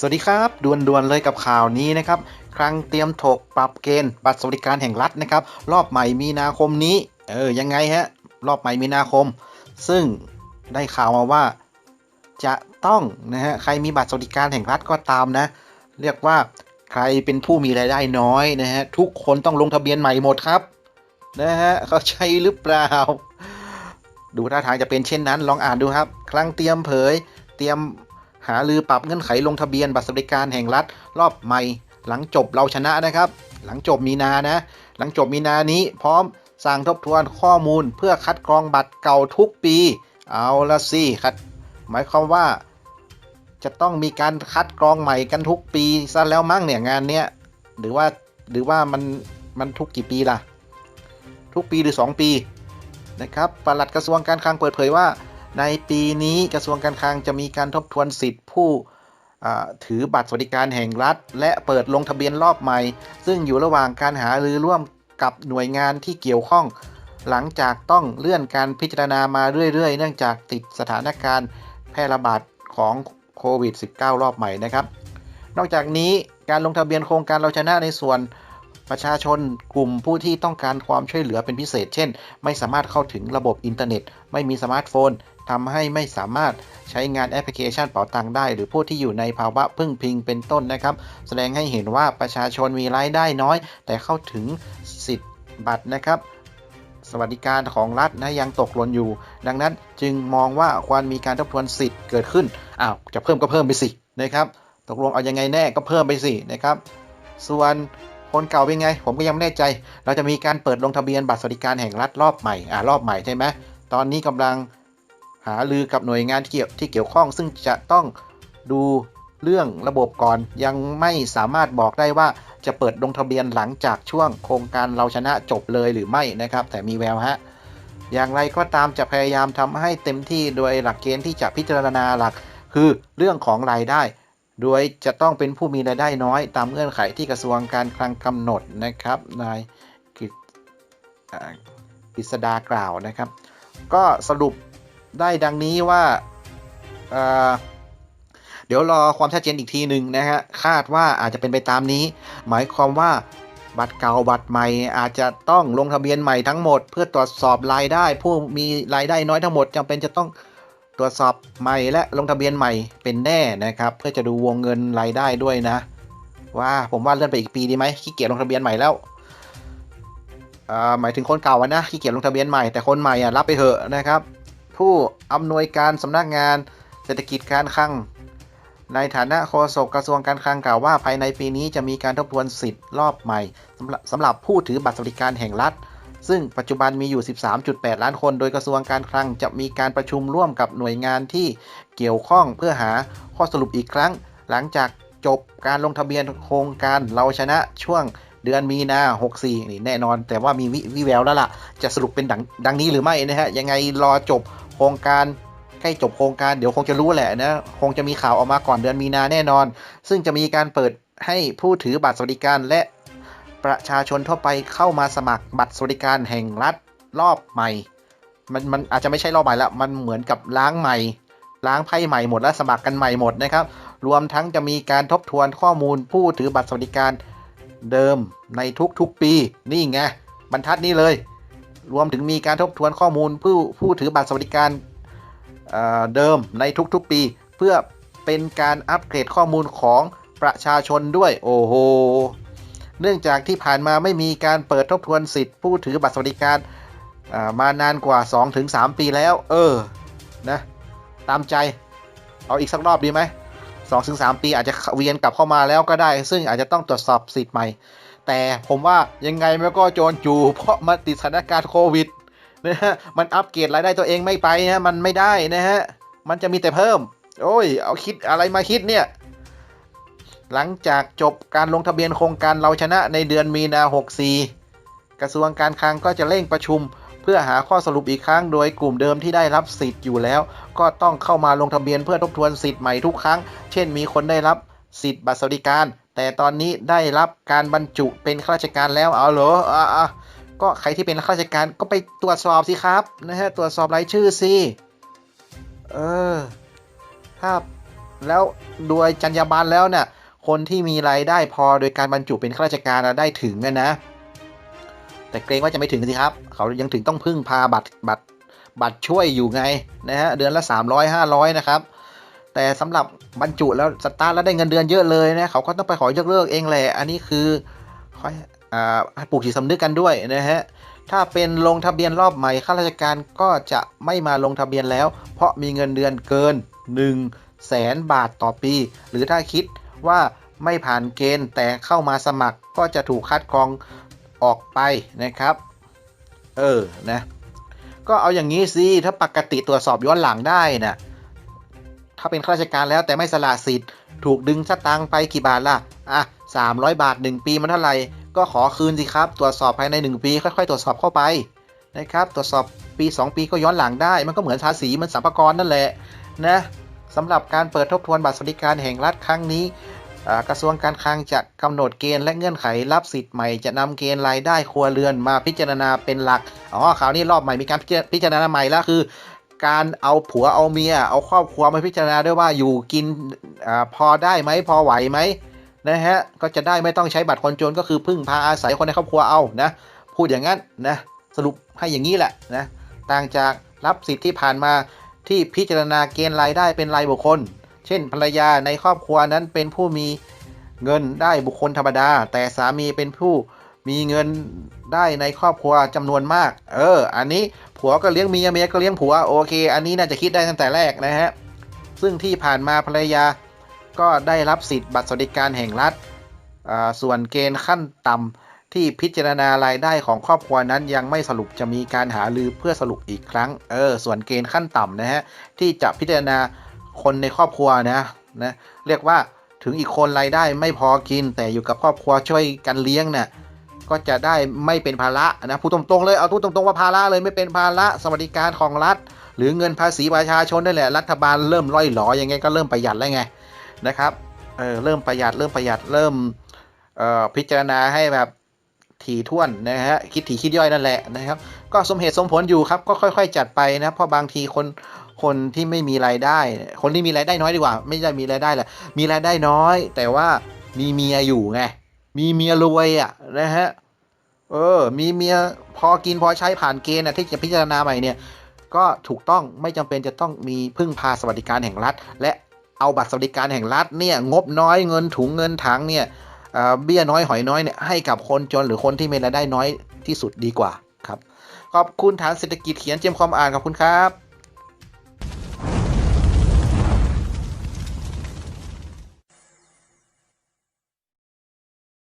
สวัสดีครับด่วนๆเลยกับข่าวนี้นะครับ ครั้งเตรียมถกปรับเกณฑ์บัตรสวัสดิการแห่งรัฐนะครับ รอบใหม่มีนาคมนี้ เออยังไงฮะ รอบใหม่มีนาคม ซึ่งได้ข่าวมาว่าจะต้องนะฮะใครมีบัตรสวัสดิการแห่งรัฐก็ตามนะ เรียกว่าใครเป็นผู้มีรายได้น้อยนะฮะทุกคนต้องลงทะเบียนใหม่หมดครับนะฮะเขาใช่หรือเปล่า ดูท่าทางจะเป็นเช่นนั้น ลองอ่านดูครับ ครั้งเตรียมเผย เตรียม หาลือปรับเงื่อนไขลงทะเบียนบัตรสวัสดิการแห่งรัฐ รอบใหม่ หลังจบเราชนะนะครับ หลังจบมีนานะ หลังจบมีนานี้พร้อมสั่งทบทวนข้อมูลเพื่อคัดกรองบัตรเก่าทุกปี เอาละสิคัดหมายความว่า จะต้องมีการคัดกรองใหม่กันทุกปีซะแล้วมั้งเนี่ยงานเนี้ยหรือว่าหรือว่ามันมันทุกกี่ปีล่ะ ทุกปีหรือ 2 ปีนะครับปลัดกระทรวงการคลังเปิดเผยว่า ในปีนี้กระทรวงการคลังจะมีการทบทวนสิทธิผู้ถือบัตรสวัสดิการแห่งรัฐ และเปิดลงทะเบียนรอบใหม่ ซึ่งอยู่ระหว่างการหารือร่วมกับหน่วยงานที่เกี่ยวข้อง หลังจากต้องเลื่อนการพิจารณามาเรื่อยๆ เนื่องจากติดสถานการณ์แพร่ระบาดของโควิด -19 รอบใหม่นะครับ นอกจากนี้การลงทะเบียนโครงการเราชนะในส่วน ประชาชนกลุ่มผู้ที่ต้องการความช่วยเหลือเป็นพิเศษ เช่น ไม่สามารถเข้าถึงระบบอินเทอร์เน็ต ไม่มีสมาร์ทโฟนทำให้ไม่สามารถใช้งานแอปพลิเคชันเป๋าตังค์ได้ หรือผู้ที่อยู่ในภาวะพึ่งพิงเป็นต้นนะครับ แสดงให้เห็นว่าประชาชนมีรายได้น้อย แต่เข้าถึงสิทธิ์บัตรนะครับสวัสดิการของรัฐนะยังตกหล่นอยู่ ดังนั้นจึงมองว่าควรมีการทบทวนสิทธิ์เกิดขึ้นอ้าวจะเพิ่มก็เพิ่มไปสินะครับ ตกลงเอาอยังไงแน่ก็เพิ่มไปสินะครับ ส่วน คนเก่าเป็นไง ผมก็ยังไม่แน่ใจ เราจะมีการเปิดลงทะเบียนบัตรสวัสดิการแห่งรัฐรอบใหม่อ่ารอบใหม่ใช่ไหมตอนนี้กำลังหาลือกับหน่วยงานที่เกี่ยวที่เกี่ยวข้อง ซึ่งจะต้องดูเรื่องระบบก่อนยังไม่สามารถบอกได้ว่าจะเปิดลงทะเบียนหลังจากช่วงโครงการเราชนะจบเลยหรือไม่นะครับ แต่มีแววฮะอย่างไรก็ตามจะพยายามทำให้เต็มที่โดยหลักเกณฑ์ที่จะพิจารณาหลัก คือเรื่องของรายได้ โดยจะต้องเป็นผู้มีรายได้น้อยตามเงื่อนไขที่กระทรวงการคลังกำหนดนะครับนายกฤษดากล่าวนะครับ ก็สรุปได้ดังนี้ว่าเอ่อเดี๋ยวรอความชัดเจนอีกทีหนึ่งนะฮะคาดว่าอาจจะเป็นไปตามนี้ หมายความว่าบัตรเก่าบัตรใหม่อาจจะต้องลงทะเบียนใหม่ทั้งหมด เพื่อตรวจสอบรายได้ ผู้มีรายได้น้อยทั้งหมดจำเป็นจะต้อง ตรวจสอบใหม่และลงทะเบียนใหม่เป็นแน่นะครับ เพื่อจะดูวงเงินรายได้ด้วยนะ ว่าผมว่าเลื่อนไปอีกปีดีไหมขี้เกียจลงทะเบียนใหม่แล้วอ่าหมายถึงคนเก่านะขี้เกียจลงทะเบียนใหม่แต่คนใหม่อะรับไปเถอะนะครับ ผู้อำนวยการสำนักงานเศรษฐกิจการคลังในฐานะโฆษกกระทรวงการคลังกล่าวว่าภายในปีนี้จะมีการทบทวนสิทธิ์รอบใหม่สำหรับสำหรับผู้ถือบัตรสวัสดิการแห่งรัฐ ซึ่งปัจจุบันมีอยู่ 13.8 ล้านคน โดยกระทรวงการคลังจะมีการประชุมร่วมกับหน่วยงานที่เกี่ยวข้องเพื่อหาข้อสรุปอีกครั้ง หลังจากจบการลงทะเบียนโครงการเราชนะช่วงเดือนมีนา 64 นี่แน่นอน แต่ว่ามีวิวแววแล้วล่ะ จะสรุปเป็นดังดังนี้หรือไม่นะฮะ ยังไงรอจบโครงการใกล้จบโครงการเดี๋ยวคงจะรู้แหละนะ คงจะมีข่าวออกมาก่อนเดือนมีนาแน่นอน ซึ่งจะมีการเปิดให้ผู้ถือบัตรสวัสดิการและ ประชาชนทั่วไปเข้ามาสมัครบัตรสวัสดิการแห่งรัฐรอบใหม่ มันมันอาจจะไม่ใช่รอบใหม่ละมันเหมือนกับล้างใหม่ ล้างไพ่ใหม่หมดและสมัครกันใหม่หมดนะครับ รวมทั้งจะมีการทบทวนข้อมูลผู้ถือบัตรสวัสดิการเดิมในทุกๆปี นี่ไงบรรทัดนี้เลย รวมถึงมีการทบทวนข้อมูลผู้ผู้ถือบัตรสวัสดิการเเดิมในทุกๆปี เพื่อเป็นการอัปเกรดข้อมูลของประชาชนด้วย โอ้โห เนื่องจากที่ผ่านมาไม่มีการเปิดทบทวนสิทธิ์ผู้ถือบัตรสวัสดิการมานานกว่า 2-3 ปีแล้ว เออ นะ ตามใจ เอาอีกสักรอบดีไหมสองถึงสามปีอาจจะเวียนกลับเข้ามาแล้วก็ได้ ซึ่งอาจจะต้องตรวจสอบสิทธิ์ใหม่ แต่ผมว่ายังไงมันก็โจรจูเพราะมาติดสถานการณ์โควิดนะฮะมันอัปเกรดรายได้ตัวเองไม่ไปนะมันไม่ได้นะฮะ มันจะมีแต่เพิ่ม โอ้ย เอาคิดอะไรมาคิดเนี่ย หลังจากจบการลงทะเบียนโครงการเราชนะในเดือนมีนา 64 กระทรวงการคลังก็จะเร่งประชุม เพื่อหาข้อสรุปอีกครั้ง โดยกลุ่มเดิมที่ได้รับสิทธิ์อยู่แล้ว ก็ต้องเข้ามาลงทะเบียนเพื่อทบทวนสิทธิ์ใหม่ทุกครั้ง เช่นมีคนได้รับสิทธิ์บัตรสวัสดิการ แต่ตอนนี้ได้รับการบรรจุเป็นข้าราชการแล้วเอาเหรออะอะก็ใครที่เป็นข้าราชการก็ไปตรวจสอบสิครับนะฮะตรวจสอบรายชื่อสิเออถ้าแล้วโดยจรรยาบรรณแล้วเนี่ย คนที่มีรายได้พอโดยการบรรจุเป็นข้าราชการได้ถึงนะ แต่เกรงว่าจะไม่ถึงสิครับ เขายังถึงต้องพึ่งพาบัตรบัตรบัตรช่วยอยู่ไงนะฮะเดือนละ 300 500 นะครับ แต่สำหรับบรรจุแล้วสตาร์ทแล้วได้เงินเดือนเยอะเลยนะเขาก็ต้องไปขอยกเลิกเองแหละ อันนี้คือขออ่าให้ปลูกจิตสำนึกกันด้วยนะฮะถ้าเป็นลงทะเบียนรอบใหม่ข้าราชการก็จะไม่มาลงทะเบียนแล้ว เพราะมีเงินเดือนเกิน 1 0 0 0 0แสนบาทต่อปี หรือถ้าคิด ว่าไม่ผ่านเกณฑ์แต่เข้ามาสมัครก็จะถูกคัดกรองออกไปนะครับ เออนะก็เอาอย่างนี้สิถ้าปกติตรวจสอบย้อนหลังได้นะถ้าเป็นข้าราชการแล้วแต่ไม่สละสิทธิ์ถูกดึงสตางค์ไปกี่บาทล่ะอะ300 บาท 1 ปีมันเท่าไหร่ก็ขอคืนสิครับ ตรวจสอบภายใน 1 ปี ค่อยๆ ตรวจสอบเข้าไปนะครับ ตรวจสอบปี 2 ปีก็ย้อนหลังได้ มันก็เหมือนภาษีมันสัมภาระนั่นแหละนะ สำหรับการเปิดทบทวนบัตรสวัสดิการแห่งรัฐครั้งนี้กระทรวงการคลังจะกำหนดเกณฑ์และเงื่อนไขรับสิทธิ์ใหม่ จะนำเกณฑ์รายได้ครัวเรือนมาพิจารณาเป็นหลักอ๋อคราวนี้รอบใหม่มีการพิจารณาใหม่แล้วคือ การเอาผัวเอาเมีย เอาครอบครัวมาพิจารณาด้วยว่าอยู่กินอพอได้ไหมพอไหวไหมนะฮะก็จะได้ไม่ต้องใช้บัตรคนจนก็คือพึ่งพาอาศัยคนในครอบครัวเอานะพูดอย่างนั้นนะสรุปให้อย่างนี้แหละนะต่างจากรับสิทธิ์ที่ผ่านมา ที่พิจารณาเกณฑ์รายได้เป็นรายบุคคล เช่น ภรรยาในครอบครัวนั้นเป็นผู้มีเงินได้บุคคลธรรมดา แต่สามีเป็นผู้มีเงินได้ในครอบครัวจำนวนมาก เออ อันนี้ผัวก็เลี้ยงเมียเมียก็เลี้ยงผัวโอเค อันนี้น่าจะคิดได้ตั้งแต่แรกนะฮะ ซึ่งที่ผ่านมาภรรยาก็ได้รับสิทธิ์บัตรสวัสดิการแห่งรัฐ ส่วนเกณฑ์ขั้นต่ำ ที่พิจารณารายได้ของครอบครัวนั้นยังไม่สรุปจะมีการหารือเพื่อสรุปอีกครั้ง เออ ส่วนเกณฑ์ขั้นต่ำนะฮะ ที่จะพิจารณาคนในครอบครัวนะนะเรียกว่าถึงอีกคนรายได้ไม่พอกิน แต่อยู่กับครอบครัวช่วยกันเลี้ยงเนี่ยก็จะได้ไม่เป็นภาระนะพูดตรงๆเลยเอาพูดตรงๆว่าภาระเลยไม่เป็นภาระสวัสดิการของรัฐ หรือเงินภาษีประชาชนได้แหละรัฐบาลเริ่มร่อยหลอยังไงก็เริ่มประหยัดแล้วไงนะครับเออเริ่มประหยัดเริ่มประหยัดเริ่มเอ่อพิจารณาให้แบบ ถี่ถ้วนนะฮะคิดถี่คิดย่อยนั่นแหละนะครับ ก็สมเหตุสมผลอยู่ครับก็ค่อย ๆ จัดไปนะเพราะบางทีคนคนที่ไม่มีรายได้ คนที่มีรายได้น้อยดีกว่า ไม่ใช่มีรายได้แหละมีรายได้น้อย แต่ว่ามีเมียอยู่ไงมีเมียรวยอะนะฮะเออ มีเมียพอกินพอใช้ผ่านเกณฑ์นะที่จะพิจารณาใหม่เนี่ย ก็ถูกต้องไม่จำเป็นจะต้องมีพึ่งพาสวัสดิการแห่งรัฐ และเอาบัตรสวัสดิการแห่งรัฐเนี่ยงบน้อยเงินถุงเงินถังเนี่ย เบี้ยน้อยหอยน้อยเนี่ยให้กับคนจนหรือคนที่มีรายได้น้อยที่สุดดีกว่าครับ ขอบคุณฐานเศรษฐกิจเขียนเจียมความอ่านขอบคุณครับ